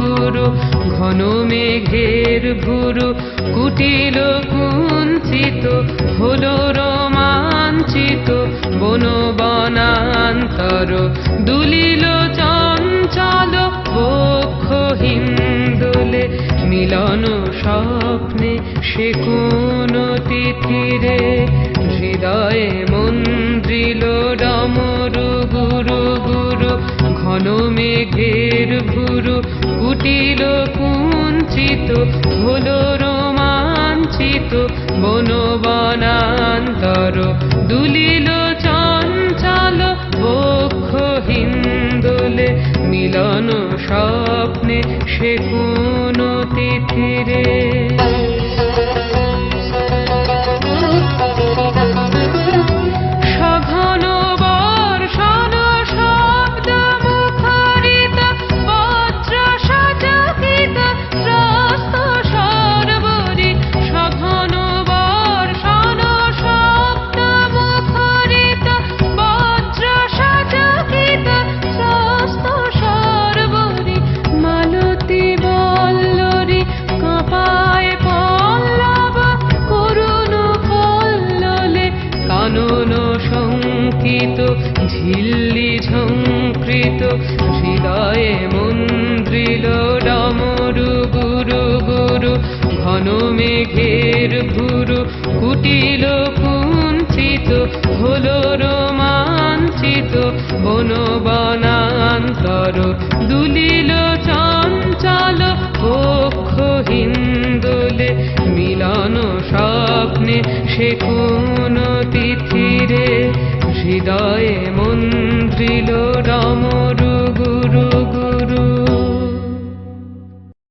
গুরু ঘন মেঘের ভুরু, কুটিল কুঞ্চিত হলো রোমাঞ্চিত বন বনান্তর দুলিল চঞ্চল বক্ষ হিন্দোলে মিলন স্বপ্নে সে কোন তিথিরে, হৃদয়ে ঘন মেঘের ভুরু কুটিল কুঞ্চিত হলো রোমাঞ্চিত বন বনান্তর দুলিল চঞ্চল, বক্ষ হিন্দুলে মিলন স্বপ্নে সে কোন তিথিরে। কানন শঙ্কিত, ঝিল্লি ঝঙ্কৃত, হৃদয়ে মন্দ্রিল ডমরু গুরু গুরু, ঘন মেঘের ভুরু, কুটিল কুঞ্চিত, হলো রোমাঞ্চিত বন বনান্তর দুলিল চঞ্চল, বক্ষ হিন্দোলে, মিলন স্বপ্নে সে কোন রে হৃদয়ে মন্ত্রিল